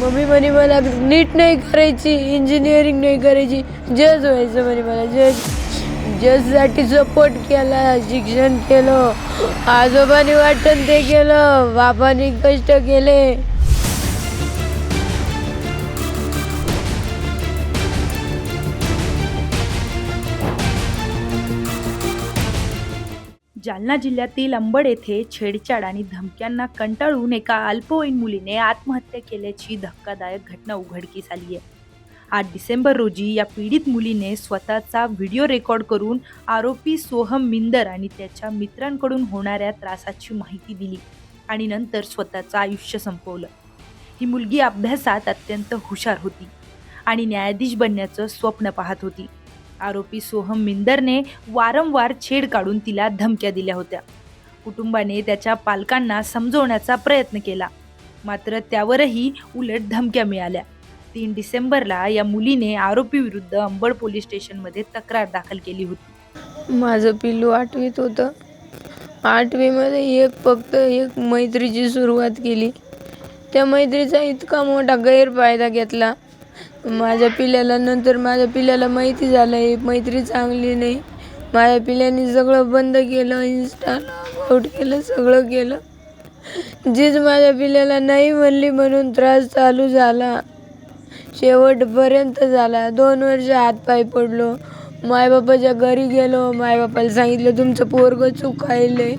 Mummy म्हणे मला नीट नाही करायची इंजिनिअरिंग नाही करायची. जज व्हायचं म्हणे मला जज. जजसाठी सपोर्ट केला शिक्षण केलं. आजोबाने वाटण ते केलं बाबाने कष्ट केले. जालना जिल्ह्यातील अंबड येथे छेडछाड आणि धमक्यांना कंटाळून एका अल्पवयीन मुलीने आत्महत्या केल्याची धक्कादायक घटना उघडकीस आली आहे. आठ डिसेंबर रोजी या पीडित मुलीने स्वतःचा व्हिडिओ रेकॉर्ड करून आरोपी सोहम मिंदर आणि त्याच्या मित्रांकडून होणाऱ्या त्रासाची माहिती दिली आणि नंतर स्वतःचं आयुष्य संपवलं. ही मुलगी अभ्यासात अत्यंत हुशार होती आणि न्यायाधीश बनण्याचं स्वप्न पाहत होती. आरोपी सोहम मिंदरने वारंवार छेड काढून तिला धमक्या दिल्या होत्या. कुटुंबाने त्याच्या पालकांना समजवण्याचा प्रयत्न केला. मात्र त्यावरही उलट धमक्या मिळाल्या. तीन डिसेंबरला या मुलीने आरोपीविरुद्ध अंबड पोलीस स्टेशनमध्ये तक्रार दाखल केली होती. माझं पिल्लू आठवीत होतं. आठवीमध्ये एक फक्त एक मैत्रीची सुरुवात केली. त्या मैत्रीचा इतका मोठा गैरफायदा घेतला. माझ्या पिल्याला नंतर माझ्या पिल्याला माहिती झालं आहे मैत्री चांगली नाही. माझ्या पिल्याने सगळं बंद केलं इन्स्टाला आउट केलं सगळं केलं. जीच माझ्या पिल्याला नाही म्हणली म्हणून त्रास चालू झाला. शेवटपर्यंत झाला. दोन वर्ष हातपाय पडलो. मायबापाच्या घरी गेलो. मायबापाला सांगितलं तुमचं पोरगं चुकायले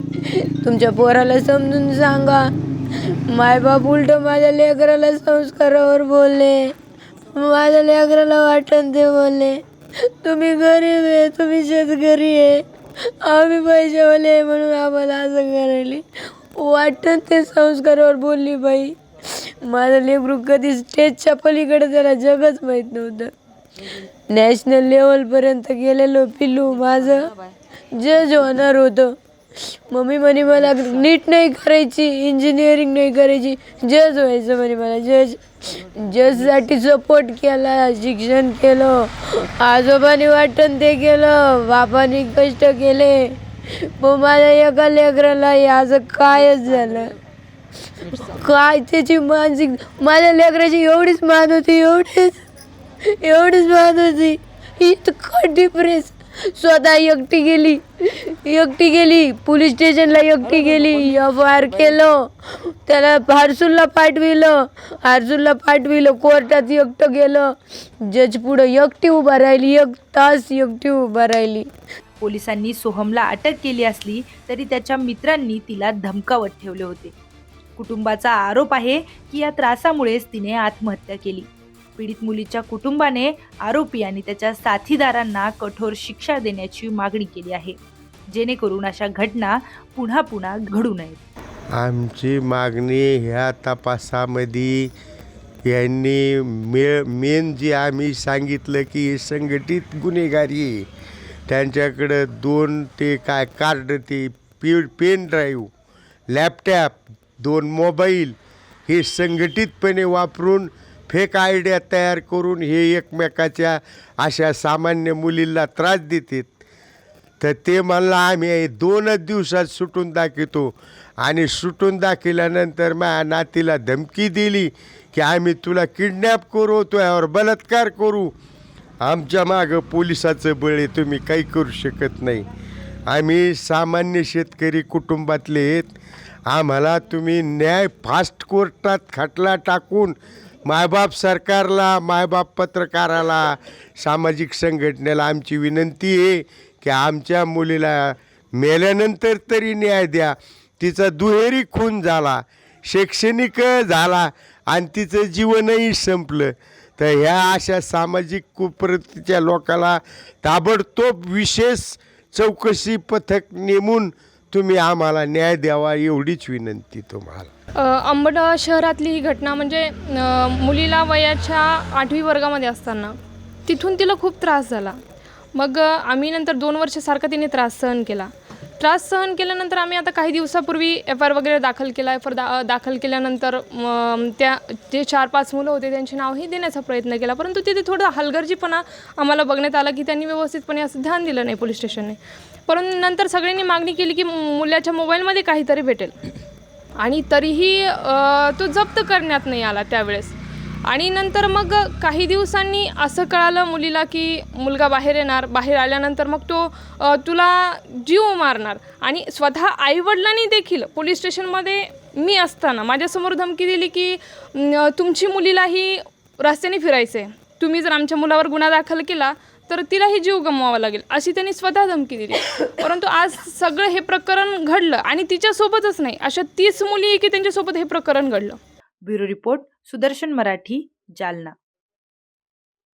तुमच्या पोराला समजून सांगा. मायबाप उलट माझ्या लेकराला संस्कारावर बोलले. माझ्या लेकराला वाटण ते बोलले तुम्ही गरीब आहे तुम्ही शेतकरी आहे. आम्ही पैशावाले आहे म्हणून आम्हाला असं करायली. वाटण ते संस्कारावर बोलली बाई. माझं लेकरू कधी स्टेजच्या पलीकडे त्याला जगच माहीत नव्हतं. नॅशनल लेवलपर्यंत गेलेलो पिल्लू माझं. जज होणार होतं. मम्मी म्हणे मला नीट नाही करायची इंजिनिअरिंग नाही करायची. जज व्हायचं म्हणे मला जज. जजसाठी सपोर्ट केला शिक्षण केलं. आजोबाने वाटण ते केलं बापाने कष्ट केले. मग माझ्या एका लेकराला याचं कायच झालं. काय त्याची मानसिक माझ्या लेकराची एवढीच मान होती एवढीच एवढीच मान होती. इतकं डिप्रेस स्वतः एकटी गेली. एकटी गेली. पोलीस स्टेशनला एकटी गेली. एफ आय आर केलं. त्याला हारसूलला पाठविलं. हारसूलला पाठविलं. कोर्टात एकटं गेलं. जज पुढं एकटी उभा राहिली. एक तास एकटी उभा राहिली. पोलिसांनी सोहमला अटक केली असली तरी त्याच्या मित्रांनी तिला धमकावत ठेवले होते. कुटुंबाचा आरोप आहे की या त्रासामुळेच तिने आत्महत्या केली. पीडित मुलीच्या कुटुंबाने आरोपी आणि त्याच्या साथीदारांना कठोर शिक्षा देण्याची मागणी केली आहे. जेणेकरून अशा घटना पुन्हा पुन्हा घडू नयेत. आमची मागणी ह्या तपासामध्ये यांनी मे मेन जे आम्ही सांगितलं की संघटित गुन्हेगारी आहे. त्यांच्याकडं दोन ते काय कार्ड ते पी पेन ड्राईव्ह लॅपटॉप दोन मोबाईल हे संघटितपणे वापरून फेक आयडिया तयार करून हे एकमेकाच्या अशा सामान्य मुलींना त्रास देतात. तर ते म्हणलं आम्ही हे दोनच दिवसात सुटून दाखवतो. आणि सुटून दाखवल्यानंतर माझ्या नातीला धमकी दिली की आम्ही तुला किडनॅप करू तुझ्यावर बलात्कार करू. आमच्या मागं पोलिसाचं बळ आहे तुम्ही काही करू शकत नाही. आम्ही सामान्य शेतकरी कुटुंबातले आहेत. आम्हाला तुम्ही न्याय फास्ट कोर्टात खटला टाकून मायबाप सरकारला मायबाप पत्रकाराला सामाजिक संघटनेला आमची विनंती आहे की आमच्या मुलीला मेल्यानंतर तरी न्याय द्या. तिचा दुहेरी खून झाला शैक्षणिक झाला आणि तिचं जीवनही संपलं. तर ह्या अशा सामाजिक कुप्रतीच्या लोकाला ताबडतोब विशेष चौकशी पथक नेमून तुम्ही आम्हाला न्याय द्यावा एवढीच विनंती तुम्हाला. अंबडा शहरातली ही घटना म्हणजे मुलीला वयाच्या आठवी वर्गामध्ये असताना तिथून तिला खूप त्रास झाला. मग आम्ही नंतर दोन वर्षासारखा तिने त्रास सहन केला. त्रास सहन केल्यानंतर आम्ही आता काही दिवसापूर्वी एफ आर वगैरे दाखल केला एफ आर दा दाखल केल्यानंतर त्या जे चार पाच मुलं होते त्यांचे नावही देण्याचा प्रयत्न केला. परंतु तिथे थोडं हलगर्जीपणा आम्हाला बघण्यात आला की त्यांनी व्यवस्थितपणे असं ध्यान दिलं नाही पोलीस स्टेशनने. परंतु नंतर सगळ्यांनी मागणी केली की मुलाच्या मोबाईलमध्ये काहीतरी भेटेल. आणि तरीही तो जप्त करण्यात नाही आला त्यावेळेस. आणि नंतर मग काही दिवसांनी असं कळालं मुलीला की मुलगा बाहेर येणार बाहेर आल्यानंतर मग तो तुला जीव मारणार. आणि स्वतः आईवडिलांनी देखील पोलीस स्टेशनमध्ये मी असताना माझ्यासमोर धमकी दिली की तुमची मुलीलाही रस्त्याने फिरायचं आहे तुम्ही जर आमच्या मुलावर गुन्हा दाखल केला तर तिलाही जीव गमवावा लागेल. अशी त्यांनी स्वतः धमकी दिली. परंतु आज सगळं हे प्रकरण घडलं आणि तिच्यासोबतच नाही अशा तीस मुली आहे की त्यांच्यासोबत हे प्रकरण घडलं. Bureau report Sudarshan Marathi Jalna.